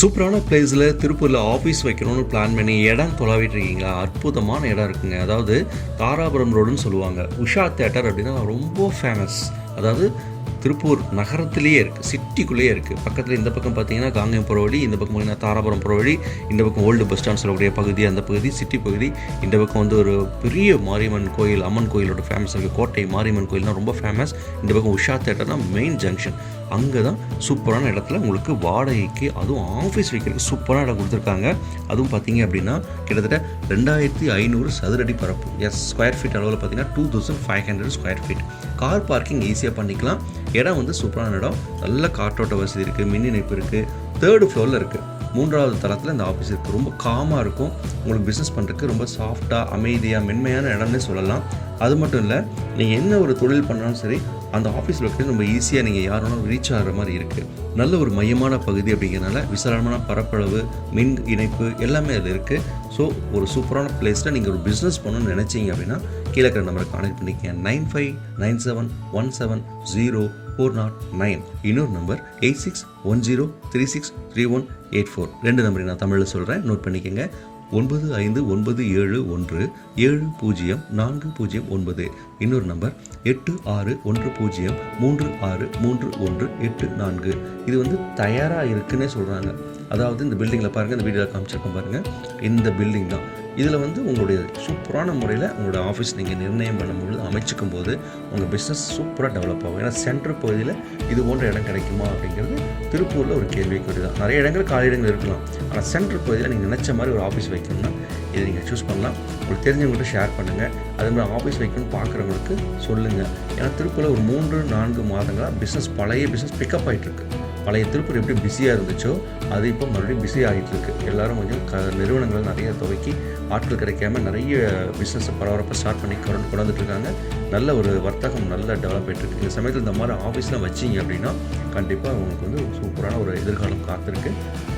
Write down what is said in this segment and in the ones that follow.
சூப்பரான பிளேஸில் திருப்பூரில் ஆஃபீஸ் வைக்கணும்னு பிளான் பண்ணி இடம் தொலாவிட்டு இருக்கீங்களா? அற்புதமான இடம் இருக்குங்க. அதாவது தாராபுரம் ரோடுன்னு சொல்லுவாங்க. உஷா தேட்டர் அப்படின்னா ரொம்ப ஃபேமஸ் அதாவது திருப்பூர் நகரத்திலேயே இருக்குது சிட்டிக்குள்ளேயே இருக்குது பக்கத்தில் இந்த பக்கம் பார்த்தீங்கன்னா காங்கேயம் புற வழி இந்த பக்கம் பார்த்தீங்கன்னா தாராபுரம் புற வழி இந்த பக்கம் ஓல்டு பஸ் ஸ்டாண்ட் சொல்லக்கூடிய பகுதி அந்த பகுதி சிட்டி பகுதி. இந்த பக்கம் வந்து ஒரு பெரிய மாரியம்மன் கோயில் அம்மன் கோயிலோட ஃபேமஸ் இருக்குது கோட்டை மாரியம்மன் கோயில்னா ரொம்ப ஃபேமஸ் இந்த பக்கம் உஷா தேட்டர்னா மெயின் ஜங்ஷன் அங்கே தான் சூப்பரான இடத்துல உங்களுக்கு வாடகைக்கு அதுவும் ஆஃபீஸ் வைக்கிறதுக்கு சூப்பரான இடம் கொடுத்துருக்காங்க. அதுவும் பார்த்தீங்க அப்படின்னா கிட்டத்தட்ட ரெண்டாயிரத்தி ஐநூறு சதுரடி பரப்பு. எஸ் ஸ்கொயர் ஃபீட் அளவில் பார்த்தீங்கன்னா two thousand five hundred square feet car parking ஈஸியாக பண்ணிக்கலாம். இடம் வந்து சூப்பரான இடம். நல்ல காற்றோட்ட வசதி இருக்குது மின் இணைப்பு இருக்குது தேர்டு ஃப்ளோரில் இருக்குது மூன்றாவது தளத்தில் இந்த ஆஃபீஸ் இருக்குது ரொம்ப காமாக இருக்கும். உங்களுக்கு பிஸ்னஸ் பண்ணுறதுக்கு ரொம்ப சாஃப்டாக அமைதியாக மென்மையான இடம்னே சொல்லலாம். அது மட்டும் இல்லை நீங்கள் என்ன ஒரு தொழில் பண்ணாலும் சரி அந்த ஆஃபீஸ் லொக்கேஷன் ரொம்ப ஈஸியாக நீங்கள் யார் வேணாலும் ரீச் ஆகிற மாதிரி இருக்குது நல்ல ஒரு மையமான பகுதி அப்படிங்கிறனால விசாலமான பரப்பளவு மின் இணைப்பு எல்லாமே அதில் இருக்குது ஸோ ஒரு சூப்பரான பிளேஸில் நீங்கள் ஒரு பிஸ்னஸ் பண்ணணும்னு நினச்சிங்க அப்படின்னா கீழே இருக்கிற நம்பரை கான்டெக்ட் பண்ணிக்கங்க. Nine five nine seven one seven zero four naught nine. இன்னொரு number eight six one zero three six three one eight four. ரெண்டு நம்பரை நான் தமிழில் சொல்கிறேன் நோட் பண்ணிக்கோங்க. ஒன்பது ஐந்து ஒன்பது ஏழு ஒன்று ஏழு பூஜ்ஜியம் நான்கு பூஜ்ஜியம் ஒன்பது. இன்னொரு நம்பர் எட்டு ஆறு ஒன்று பூஜ்ஜியம் மூன்று ஆறு மூன்று ஒன்று எட்டு நான்கு. இது வந்து தயாராக இருக்குன்னே சொல்கிறாங்க அதாவது இந்த பில்டிங்கில் பாருங்கள் இந்த வீடியோவில் காமிச்சிருக்கோம் பாருங்கள் இந்த பில்டிங் தான். இதில் வந்து உங்களுடைய சூப்பரான முறையில் உங்களோட ஆஃபீஸ் நீங்கள் நிர்ணயம் பண்ணும்பொழுது அமைச்சிக்கும் போது உங்கள் பிஸ்னஸ் சூப்பராக டெவலப் ஆகும். ஏன்னா சென்ட்ரு பகுதியில் இது போன்ற இடம் கிடைக்குமா அப்படிங்கிறது திருப்பூரில் ஒரு கேள்விக்குறி தான் நிறைய இடங்கள் காலி இடங்கள் இருக்கலாம். ஆனால் சென்ட்ரு பகுதியில் நீங்கள் நினச்ச மாதிரி ஒரு ஆஃபீஸ் வைக்கணும்னா இதை நீங்கள் சூஸ் பண்ணலாம். உங்களுக்கு தெரிஞ்சவங்கள்ட்ட ஷேர் பண்ணுங்கள் அதே மாதிரி ஆஃபீஸ் வைக்கணும்னு பார்க்குறவங்களுக்கு சொல்லுங்கள் ஏன்னா திருப்பூரில் ஒரு மூன்று நான்கு மாதங்களாக பிஸ்னஸ் பழைய பிஸ்னஸ் பிக்கப் ஆகிட்டு இருக்குது பழைய திருப்பூர் எப்படி பிஸியாக இருந்துச்சோ அது இப்போ மறுபடியும் பிஸி ஆகிட்டு இருக்கு எல்லாரும் கொஞ்சம் க நிறுவனங்கள் நிறைய துவக்கி ஆட்கள் கிடைக்காம நிறைய பிஸ்னஸை பரபரப்பாக ஸ்டார்ட் பண்ணி கொண்டு கொண்டாந்துட்டு இருக்காங்க நல்ல ஒரு வர்த்தகம் நல்ல டெவலப் ஆகிட்டு இருக்கு இந்த சமயத்தில் இந்த மாதிரி ஆஃபீஸ்லாம் வச்சிங்க அப்படின்னா கண்டிப்பாக அவங்களுக்கு வந்து சூப்பரான ஒரு எதிர்காலம் காத்திருக்கு.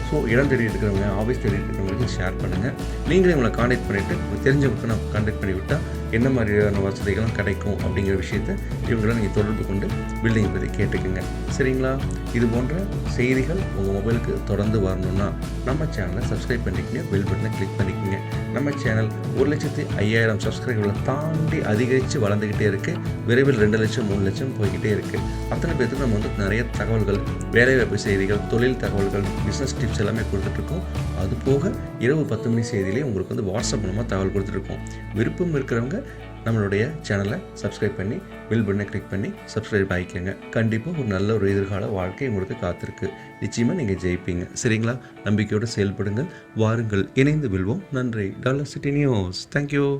ஸோ இடம் தேடி இருக்கிறவங்க ஆஃபீஸ் தேடி இருக்கிறவங்களுக்கு ஷேர் பண்ணுங்கள் நீங்களே உங்களை காண்டாக்ட் பண்ணிவிட்டு உங்களுக்கு தெரிஞ்சவங்களுக்கு நான் காண்டாக்ட் பண்ணி விட்டால் என்ன மாதிரியான வசதிகள்லாம் கிடைக்கும் அப்படிங்கிற விஷயத்த இவங்களை நீங்கள் தொடர்பு கொண்டு பில்டிங் பற்றி கேட்டுக்குங்க. சரிங்களா? இது போன்ற செய்திகள் உங்கள் மொபைலுக்கு தொடர்ந்து வரணும்னா நம்ம சேனலை சப்ஸ்கிரைப் பண்ணிக்கங்க பெல் பட்டனை கிளிக் பண்ணிக்கோங்க. நம்ம சேனல் ஒரு லட்சத்தி ஐயாயிரம் சப்ஸ்கிரைபர்களை தாண்டி அதிகரித்து வளர்ந்துக்கிட்டே இருக்குது விரைவில் ரெண்டு லட்சம் மூணு லட்சம் போய்கிட்டே இருக்குது அத்தனை பேருக்கு நம்ம வந்து நிறைய தகவல்கள் வேலைவாய்ப்பு செய்திகள் தொழில் தகவல்கள் பிஸ்னஸ் டிப்ஸ் எல்லாமே கொடுத்துட்ருக்கோம். அது போக இரவு பத்து மணி செய்தியிலே உங்களுக்கு வந்து வாட்ஸ்அப் மூலமாக தகவல் கொடுத்துருக்கோம் விருப்பம் இருக்கிறவங்க நம்மளுடைய சேனலை சப்ஸ்கிரைப் பண்ணி பில் பண்ணை கிளிக் பண்ணி சப்ஸ்கிரைப் ஆகிக்கங்க கண்டிப்பாக ஒரு நல்ல ஒரு எதிர்கால வாழ்க்கை உங்களுக்கு காத்திருக்கு. நிச்சயமாக நீங்கள் ஜெயிப்பீங்க. சரிங்களா? நம்பிக்கையோடு செயல்படுங்கள் வாருங்கள் இணைந்து வெல்வோம். நன்றி. Dollar city news. தேங்க்யூ